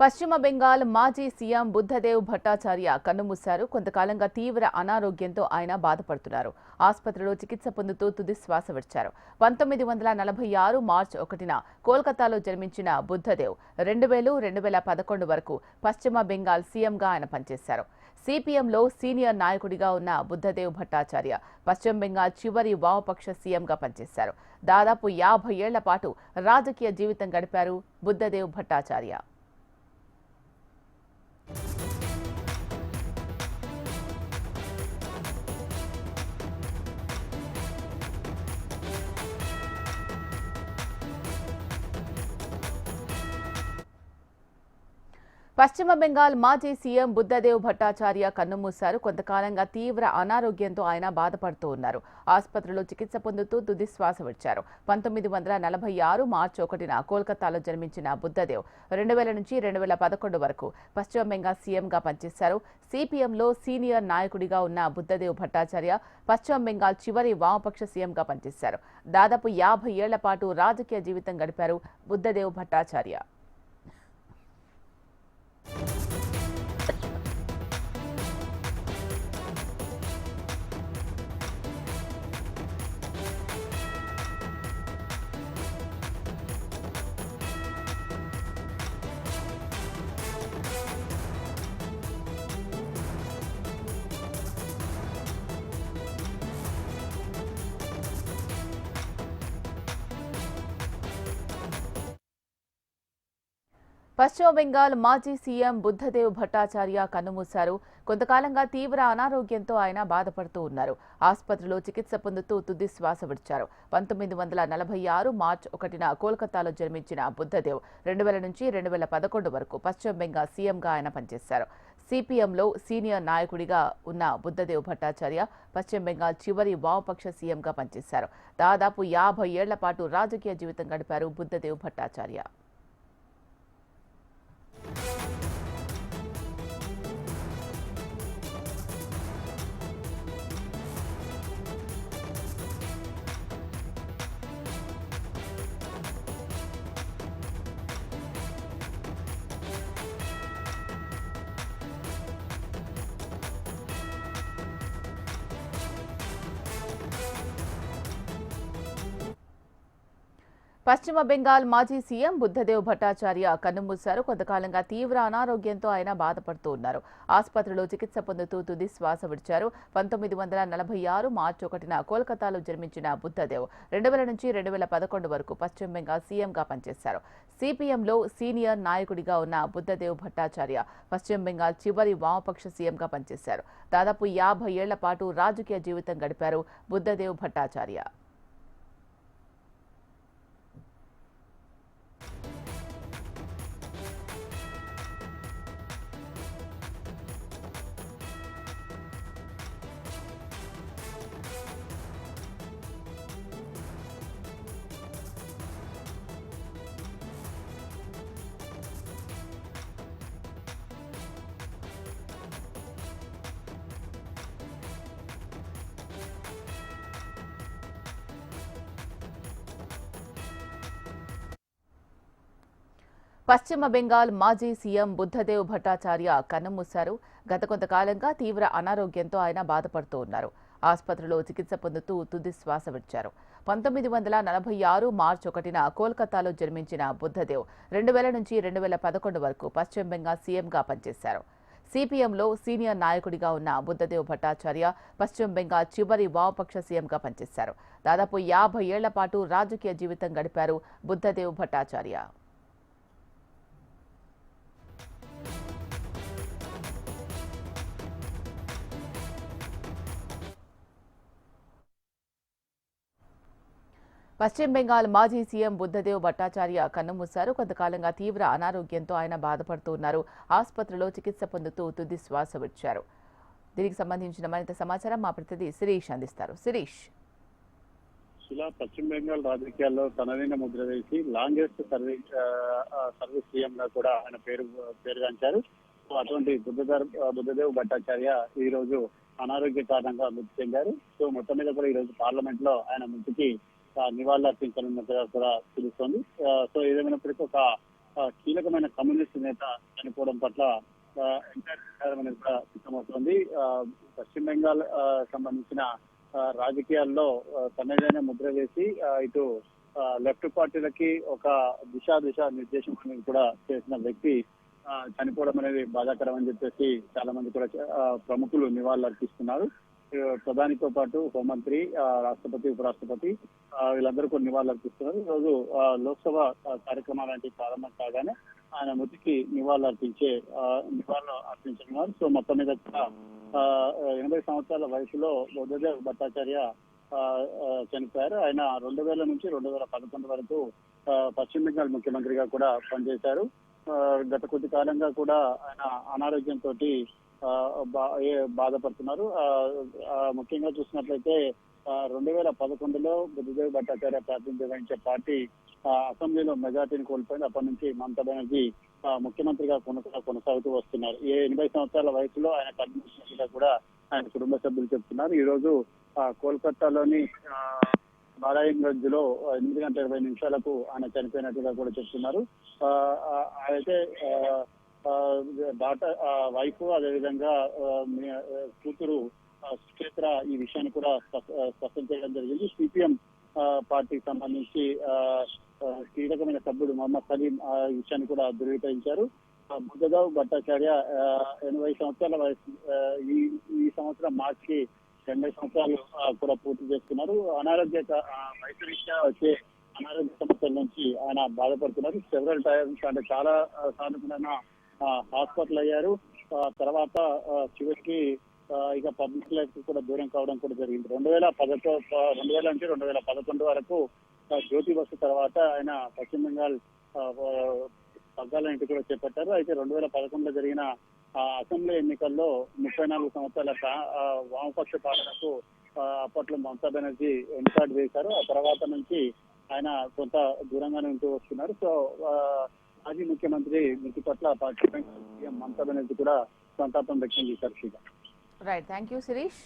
పశ్చిమ బెంగాల్ మాజీ సీఎం బుద్ధదేవ్ భట్టాచార్య కన్నుమూశారు. కొంతకాలంగా తీవ్ర అనారోగ్యంతో ఆయన బాధపడుతున్నారు. ఆసుపత్రిలో చికిత్స పొందుతూ తుది శ్వాస విడిచారు. పంతొమ్మిది వందల నలభై ఆరు మార్చి ఒకటిన కోల్కతాలో జన్మించిన బుద్ధదేవ్ రెండు వేలు రెండు వేల పదకొండు వరకు పశ్చిమ బెంగాల్ సీఎంగా ఆయన పనిచేశారు. సిపిఎంలో సీనియర్ నాయకుడిగా ఉన్న బుద్ధదేవ్ భట్టాచార్య పశ్చిమ బెంగాల్ చివరి వామపక్ష సీఎంగా పనిచేశారు. దాదాపు యాభై ఏళ్ళ పాటు రాజకీయ జీవితం గడిపారు బుద్ధదేవ్ భట్టాచార్య. పశ్చిమ బెంగాల్ మాజీ సీఎం బుద్ధదేవ్ భట్టాచార్య కన్నుమూశారు. కొంతకాలంగా తీవ్ర అనారోగ్యంతో ఆయన బాధపడుతూ ఉన్నారు. ఆసుపత్రిలో చికిత్స పొందుతూ తుదిశ్వాస విడిచారు. పంతొమ్మిది వందల నలభై ఆరు మార్చి ఒకటిన కోల్కతాలో జన్మించిన బుద్ధదేవ్ రెండు వేల నుంచి రెండు వేల పదకొండు వరకు పశ్చిమ బెంగాల్ సీఎంగా పనిచేశారు. సిపిఎంలో సీనియర్ నాయకుడిగా ఉన్న బుద్ధదేవ్ భట్టాచార్య పశ్చిమ బెంగాల్ చివరి వామపక్ష సీఎంగా పనిచేశారు. దాదాపు యాభై ఏళ్ళ పాటు రాజకీయ జీవితం గడిపారు బుద్ధదేవ్ భట్టాచార్య. పశ్చిమ బెంగాల్ మాజీ సీఎం బుద్ధదేవ్ భట్టాచార్య కన్నుమూశారు. కొంతకాలంగా తీవ్ర అనారోగ్యంతో ఆయన బాధపడుతూ ఉన్నారు. ఆసుపత్రిలో చికిత్స పొందుతూ తుది శ్వాస విడిచారు. పంతొమ్మిది వందల నలభై ఆరు మార్చ్ ఒకటిన కోల్కతాలో జన్మించిన బుద్ధదేవ్ రెండు వేల నుంచి రెండు వేల పదకొండు వరకు పశ్చిమ బెంగాల్ సీఎంగా ఆయన పనిచేశారు. సిపిఎంలో సీనియర్ నాయకుడిగా ఉన్న బుద్ధదేవ్ భట్టాచార్య పశ్చిమ బెంగాల్ చివరి వామపక్ష సీఎంగా పనిచేశారు. దాదాపు యాభై ఏళ్ళ పాటు రాజకీయ జీవితం గడిపారు బుద్ధదేవ్ భట్టాచార్య. పశ్చిమ బెంగాల్ మాజీ సీఎం బుద్ధదేవ్ భట్టాచార్య కన్నుమూశారు. కొంతకాలంగా తీవ్ర అనారోగ్యంతో ఆయన బాధపడుతూ ఉన్నారు. ఆసుపత్రిలో చికిత్స పొందుతూ తుది శ్వాస విడిచారు. పంతొమ్మిది వందల నలభై ఆరు మార్చి ఒకటిన కోల్కతాలో జన్మించిన బుద్ధదేవ్ రెండు వేల నుంచి రెండు వేల పదకొండు వరకు పశ్చిమ బెంగాల్ సీఎంగా పనిచేశారు. సిపిఎంలో సీనియర్ నాయకుడిగా ఉన్న బుద్ధదేవ్ భట్టాచార్య పశ్చిమ బెంగాల్ చివరి వామపక్ష సీఎంగా పనిచేశారు. దాదాపు యాభై ఏళ్ళ పాటు రాజకీయ జీవితం గడిపారు బుద్ధదేవ్ భట్టాచార్య. పశ్చిమ బెంగాల్ మాజీ సీఎం బుద్ధదేవ్ భట్టాచార్య కన్నుమూశారు. గత కొంతకాలంగా తీవ్ర అనారోగ్యంతో ఆయన బాధపడుతూ ఉన్నారు. ఆసుపత్రిలో చికిత్స పొందుతూ తుది శ్వాస విడిచారు. పంతొమ్మిది వందల నలభై ఆరు మార్చి ఒకటిన కోల్కతాలో జన్మించిన బుద్ధదేవ్ రెండు వేల నుంచి రెండు వేల పదకొండు వరకు పశ్చిమ బెంగాల్ సీఎంగా పనిచేశారు. సిపిఎంలో సీనియర్ నాయకుడిగా ఉన్న బుద్ధదేవ్ భట్టాచార్య పశ్చిమ బెంగాల్ చివరి వామపక్ష సీఎంగా పనిచేశారు. దాదాపు యాభై ఏళ్ళ పాటు రాజకీయ జీవితం గడిపారు బుద్ధదేవ్ భట్టాచార్య. పశ్చిమ బెంగాల్ మాజీ సీఎం బుద్ధదేవ్ భట్టాచార్య కన్నుమూశారు కొంతకాలంగా తీవ్ర అనారోగ్యంతో ఆయన బాధపడుతూ ఉన్నారు ఆసుపత్రిలో చికిత్స పొందుతూ తుది శ్వాస విడిచారు. దీనికి సంబంధించిన మరింత సమాచారం మా ప్రతినిధి శిరీష్ అందిస్తారు. శిరీష్. ఇలా పశ్చిమ బెంగాల్ రాజకీయాల్లో తనదైన ముద్ర వేసి లాంగెస్ట్ సర్వీస్ సర్వీస్ సీఎం గా కూడా ఆయన పేరు పేరుగాంచారు. అటువంటి బుద్ధదేవ్ బుద్ధదేవ్ భట్టాచార్య ఈ రోజు అనారోగ్య కారణంగా మృతి చెందారు. సో మొత్తం మీద కూడా ఈ రోజు పార్లమెంట్లో ఆయన మృతికి నివాళులర్పించనున్నట్టుగా నివాళులు కూడా తెలుస్తోంది. సో ఏదేమైనప్పటికీ ఒక కీలకమైన కమ్యూనిస్ట్ నేత చనిపోవడం పట్ల అనేది కూడా సిద్ధమవుతోంది. ఆ, పశ్చిమ బెంగాల్ ఆ, సంబంధించిన ఆ, రాజకీయాల్లో తనదైన ముద్ర వేసి ఇటు లెఫ్ట్ పార్టీలకి ఒక దిశా దిశ నిర్దేశం అనేది కూడా చేసిన వ్యక్తి ఆ, చనిపోవడం అనేది బాధాకరం అని చెప్పేసి చాలా మంది కూడా ప్రముఖులు నివాళులు అర్పిస్తున్నారు ప్రధానితో పాటు హోంమంత్రి ఆ, రాష్ట్రపతి ఉపరాష్ట్రపతి వీళ్ళందరూ కూడా నివాళులు అర్పిస్తున్నారు. ఈ రోజు ఆ, లోక్సభ కార్యక్రమాలు ప్రారంభం కాగానే ఆయన మృతికి నివాళులు అర్పించే ఆ, నివాళులు అర్పించనున్నారు. సో మొత్తం మీద ఆ, ఎనభై సంవత్సరాల వయసులో బుద్ధదేవ్ భట్టాచార్య ఆ, చనిపోయారు. ఆయన రెండు వేల నుంచి రెండు వేల పదకొండు వరకు పశ్చిమ బెంగాల్ ముఖ్యమంత్రిగా కూడా పనిచేశారు. గత కొద్ది కాలంగా కూడా ఆయన అనారోగ్యంతో బాధపడుతున్నారు. ఆ, ముఖ్యంగా చూసినట్లయితే రెండు వేల పదకొండులో బుద్ధదేవ్ భట్టాచార్య ప్రాతినిధ్యం వహించే పార్టీ ఆ, అసెంబ్లీలో మెజార్టీని కోల్పోయింది. అప్పటి నుంచి మమతా బెనర్జీ ముఖ్యమంత్రిగా కొనసాగుతూ వస్తున్నారు. ఏ ఎనభై సంవత్సరాల వయసులో ఆయన కన్నుమూసినట్టుగా కూడా ఆయన కుటుంబ సభ్యులు చెప్తున్నారు. ఈ రోజు ఆ, కోల్కతాలోని ఆ, నారాయణగంజ్లో ఎనిమిది గంటల ఇరవై నిమిషాలకు ఆయన చనిపోయినట్టుగా కూడా చెప్తున్నారు. ఆ, అయితే డాటర్ వైఫ్ అదేవిధంగా ఆ, కూతురు సుక్షేత్ర సుచేత్ర ఈ విషయాన్ని కూడా స్పష్టం చేయడం జరిగింది. సిపిఎం పార్టీకి సంబంధించి ఆ, కీలకమైన సభ్యుడు మొహమ్మద్ సలీం ఆ విషయాన్ని కూడా ధృవీకరించారు. ఆ, భట్టాచార్య ఆ, ఎనభై సంవత్సరాల వయసు ఈ ఈ సంవత్సరం మార్చి ఎనభై సంవత్సరాలు కూడా పూర్తి చేసుకున్నారు. అనారోగ్య వయసు రీత్యా వచ్చే అనారోగ్య సమస్యల నుంచి ఆయన బాధపడుతున్నారు. సెవెరల్ టైమ్స్ అంటే చాలా సార్లు కూడా హాస్పిటల్ అయ్యారు ఆ, తర్వాత చివరికి ఇక పబ్లిక్ లైఫ్ కూడా దూరం కావడం కూడా జరిగింది. రెండు వేల పదకొ రెండు వేల నుంచి రెండు వేల పదకొండు వరకు జ్యోతి బస్సు తర్వాత ఆయన పశ్చిమ బెంగాల్ ఆ, పగ్గాల ఇంటి కూడా చేపట్టారు. అయితే రెండు వేల పదకొండులో జరిగిన ఆ, అసెంబ్లీ ఎన్నికల్లో ముప్పై నాలుగు సంవత్సరాల వామపక్ష పాలనకు అప్పట్లో మమతా బెనర్జీ ఎన్నికాడు వేశారు. ఆ తర్వాత నుంచి ఆయన కొంత దూరంగానే ఉంటూ వస్తున్నారు. సో మాజీ ముఖ్యమంత్రి మృతి పట్ల పార్టీ సీఎం మమతా బెనర్జీ కూడా సంతాపం వ్యక్తం చేశారు శ్రీగా. Right thank you Shirish